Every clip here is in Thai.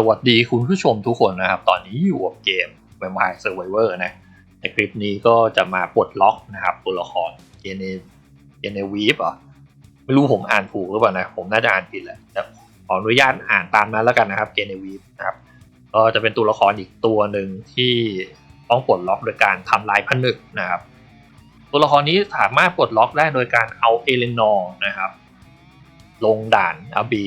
สวัสดีคุณผู้ชมทุกคนนะครับ ตอนนี้อยู่กับเกม Vampire Survivor นะ ในคลิปนี้ก็จะมาปลดล็อกนะครับ ตัวละครเจเนเจเนวีฟอะไม่รู้ผมอ่านถูกหรือเปล่านะ ผมน่าจะอ่านผิดแหละแต่ขออนุญาตอ่านตามนั้นแล้วกันนะครับเจเนวีฟนะครับ ก็จะเป็นตัวละครอีกตัวหนึ่งที่ต้องปลดล็อกโดยการทำลายผนึกนะครับ ตัวละครนี้สามารถปลดล็อกได้โดยการเอาเอเลนอร์นะครับ ลงด่านอาบี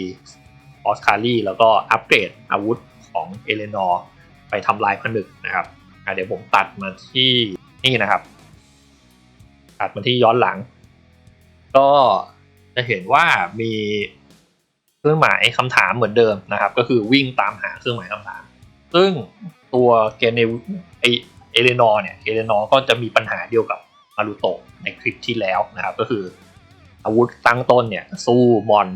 ออสคารีแล้วก็อัปเกรดอาวุธของเอเลนอร์ไปทำลายผนึกนะครับเดี๋ยวผมตัดมาที่นี่นะครับ ตัดมาที่ย้อนหลัง ก็จะเห็นว่ามีเครื่องหมายคำถามเหมือนเดิมนะครับ ก็คือวิ่งตามหาเครื่องหมายคำถาม ซึ่งตัวเกเนไอเอเลนอร์เนี่ยเอเลนอร์ก็จะมีปัญหาเดียวกับมารุโตะในคลิปที่แล้วนะครับ ก็คืออาวุธตั้งต้นเนี่ยสู้มอน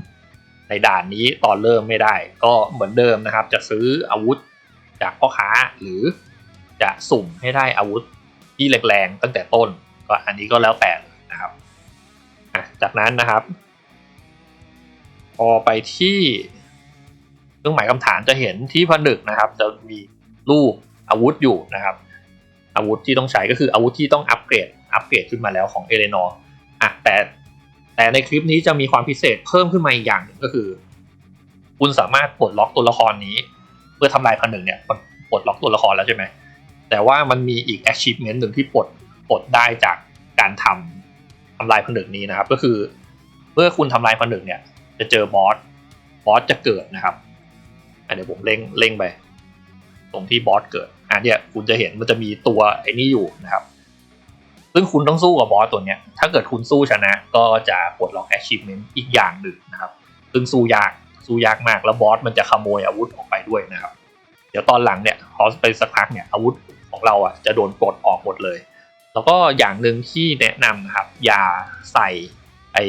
ในด่านนี้ตอนเริ่มไม่ได้ ก็เหมือนเดิมนะครับ จะซื้ออาวุธจากพ่อค้าหรือจะสุ่มให้ได้อาวุธที่แรงๆตั้งแต่ต้น ก็อันนี้ก็แล้วแต่นะครับจากนั้นนะครับ พอไปที่เครื่องหมายคำถามจะเห็นที่ผนึกนะครับ จะมีรูปอาวุธอยู่นะครับ อาวุธที่ต้องใช้ก็คืออาวุธที่ต้องอัปเกรดอัปเกรดขึ้นมาแล้วของเอเลนอร์อะแต่ แต่ในคลิปนี้จะมีความพิเศษเพิ่มขึ้นมาอีกอย่างหนึ่งก็คือ คุณสามารถปลดล็อกตัวละครนี้ เพื่อทำลายพันหนึ่งเนี่ยปลดล็อกตัวละครแล้วใช่ไหมแต่ว่ามันมีอีก achievement หนึ่งที่ปลดปลดได้จากการทำทำลายผนึกนี้นะครับ ก็คือเมื่อคุณทำลายผนึกเนี่ย จะเจอบอสบอสจะเกิดนะครับเดี๋ยวผมเล่งเล่งไป ตรงที่บอสเกิดอะเนี่ยคุณจะเห็นมันจะมีตัวไอ้นี่อยู่นะครับ ซึ่งคุณต้องสู้กับบอสตัวเนี้ย ถ้าเกิดคุณสู้ชนะก็จะปลดล็อก achievement อีกอย่างหนึ่งนะครับ ซึ่งสู้ยาก สู้ยากมาก แล้วบอสมันจะขโมยอาวุธออกไปด้วยนะครับ เดี๋ยวตอนหลังเนี่ยพอไปสักพักเนี่ยอาวุธของเราอะจะโดนปลดออกหมดเลย แล้วก็อย่างหนึ่งที่แนะนำนะครับ อย่าใส่ไอ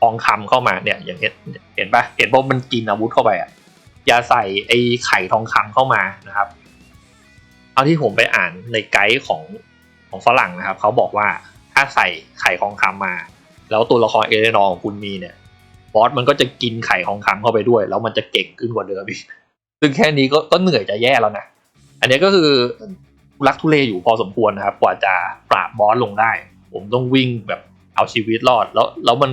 ทองคำเข้ามาเนี่ย อย่างเห็นเห็นปะเห็นว่ามันกินอาวุธเข้าไปอะ อย่าใส่ไอไข่ทองคำเข้ามานะครับ เอาที่ผมไปอ่านในไกด์ของ ของฝรั่งนะครับเขาบอกว่าถ้าใส่ไข่ทองคำมา แล้วตัวละครเอเลนอร์ของคุณมีเนี่ยบอสมันก็จะกินไข่ทองคำเข้าไปด้วย แล้วมันจะเก่งขึ้นกว่าเดิมอีกซึ่งแค่นี้ก็ก็เหนื่อยจะแย่แล้วนะอันนี้ก็คือรักทุเลอยู่พอสมควรนะครับ กว่าจะปราบบอสลงได้ ผมต้องวิ่งแบบเอาชีวิตรอดแล้วแล้วมัน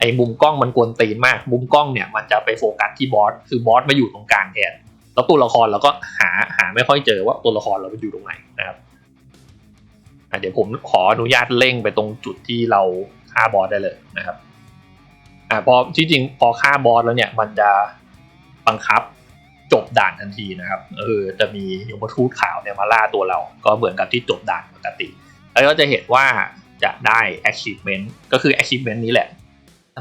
ไอ้มุมกล้องมันกวนตีนมาก มุมกล้องเนี่ยมันจะไปโฟกัสที่บอสคือบอสมาอยู่ตรงกลางแทนแล้วตัวละครเราก็หาหาไม่ค่อยเจอว่าตัวละครเราไปอยู่ตรงไหนนะครับ เดี๋ยวผมขออนุญาตเร่งไปตรงจุดที่เราฆ่าบอสได้เลยนะครับอ่าพอที่จริงพอฆ่าบอสแล้วเนี่ยมันจะบังคับจบด่านทันทีนะครับเออจะมียมทูตขาวเนี่ยมาล่าตัวเรา ก็เหมือนกับที่จบด่านปกติ แล้วก็จะเห็นว่าจะได้ achievement ก็คือ achievement นี้แหละ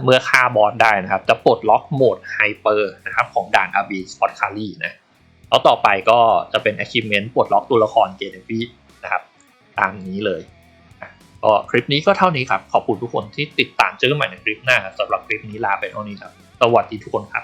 เมื่อฆ่าบอสได้นะครับ จะปลดล็อกโหมดไฮเปอร์นะครับของด่าน RB Spot c a r r y นะแล้วต่อไปก็จะเป็น achievement ปลดล็อกตัวละครเจเนฟีนะครับ ตามนี้เลยก็คลิปนี้ก็เท่านี้ครับ ขอบคุณทุกคนที่ติดตามเจอกันใหม่ในคลิปหน้าสำหรับคลิปนี้ลาไปเท่านี้ครับ สวัสดีทุกคนครับ